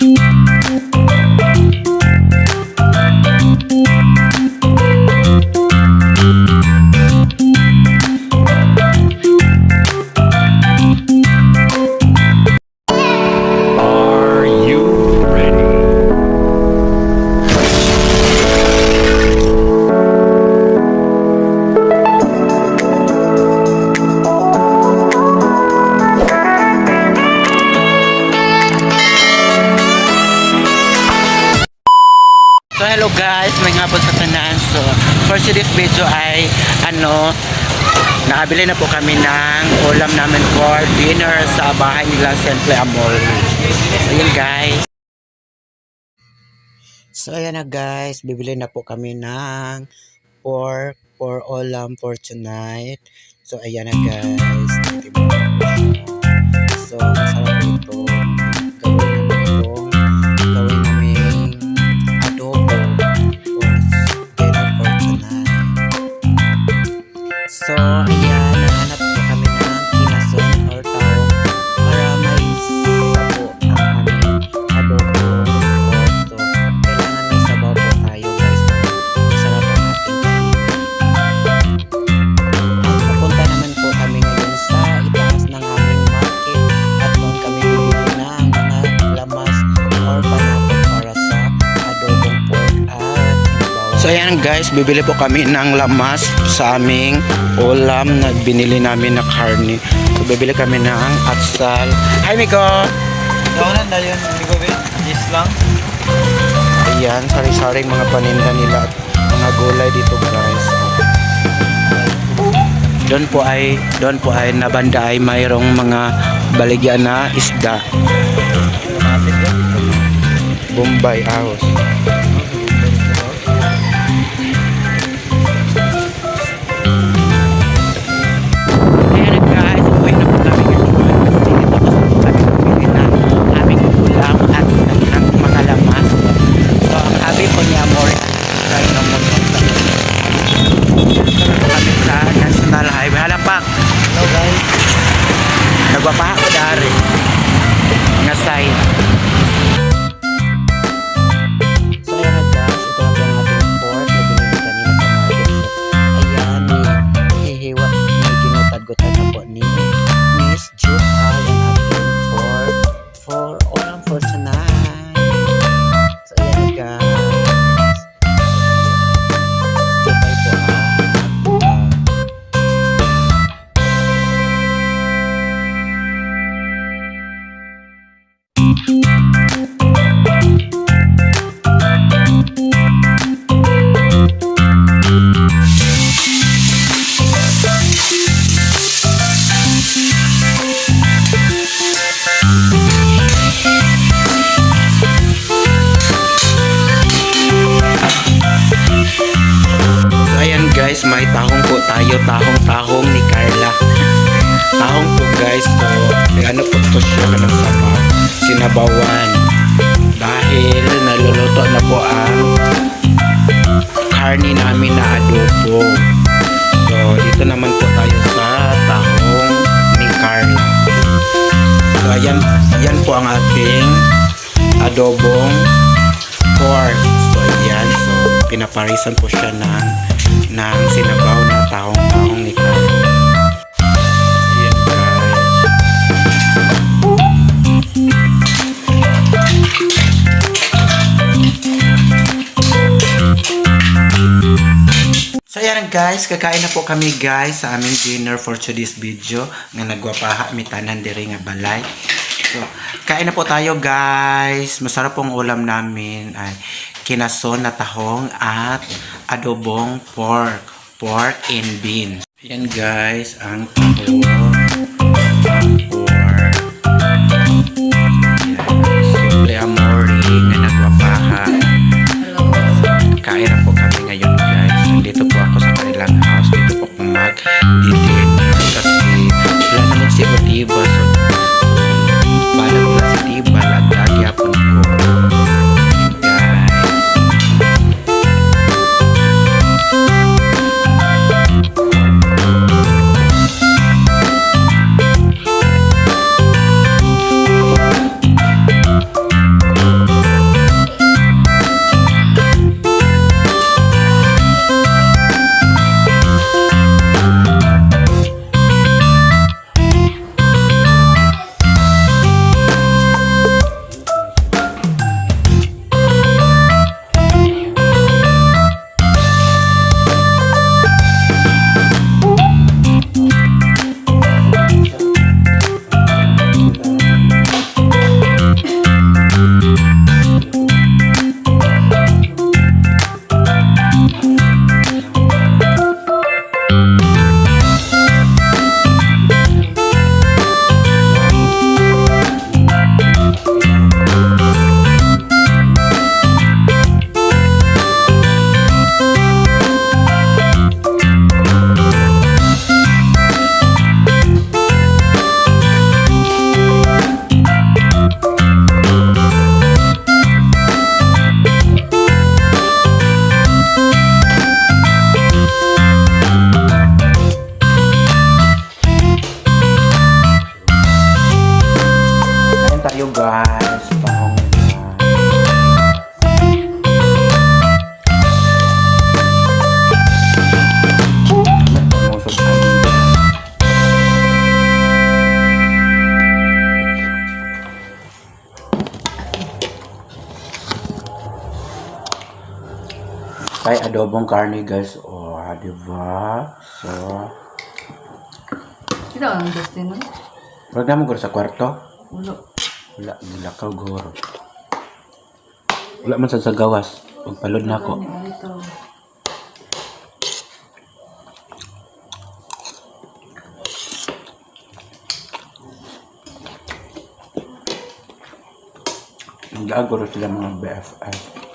Bye. Guys, may nga po sa tanan. So for today's video ay ano, nakabili na po kami ng ulam namin for dinner sa bahay nila Simple Amol. So yun guys. So ayan na guys, bibili na po kami ng pork for ulam for tonight. So ayan na guys. So masarap ito. So, ayan, guys, bibili po kami ng lamas sa aming ulam na binili namin na karne. So bibili kami ng atsal. Hi Miko! Daunan na yun, hindi ko ba? Yes lang. Ayan, sari-saring mga paninda nila at mga gulay dito guys. Doon po ay doon po ay nabanda ay mayroong mga baligyan na isda. Bombay ahos. Sinabawan. Dahil naluluto na po ang karni namin na adobo. So dito naman po tayo sa tahong ni Carla. So ayan, yan po ang ating adobong pork. So ayan, so pinaparisan po siya ng ng sinabaw na tahong-tahong ni Guys, kakain na po kami guys sa aming dinner for today's video nga nagwapaha mi tanan diri nga balay. So, kain na po tayo guys. Masarap pong ulam namin ay kinason na tahong at adobong pork. Pork and beans. Ayan guys, ang tahong, You. Kay adobong karne guys. Oh, di ba? So, Kita ang Justin, no? wag naman guro sa kwarto. Ulo. Wala, nilakaw guro. Wala man sad sa gawas. Pagpalod na ako. Hindi aguro sila mga BFF.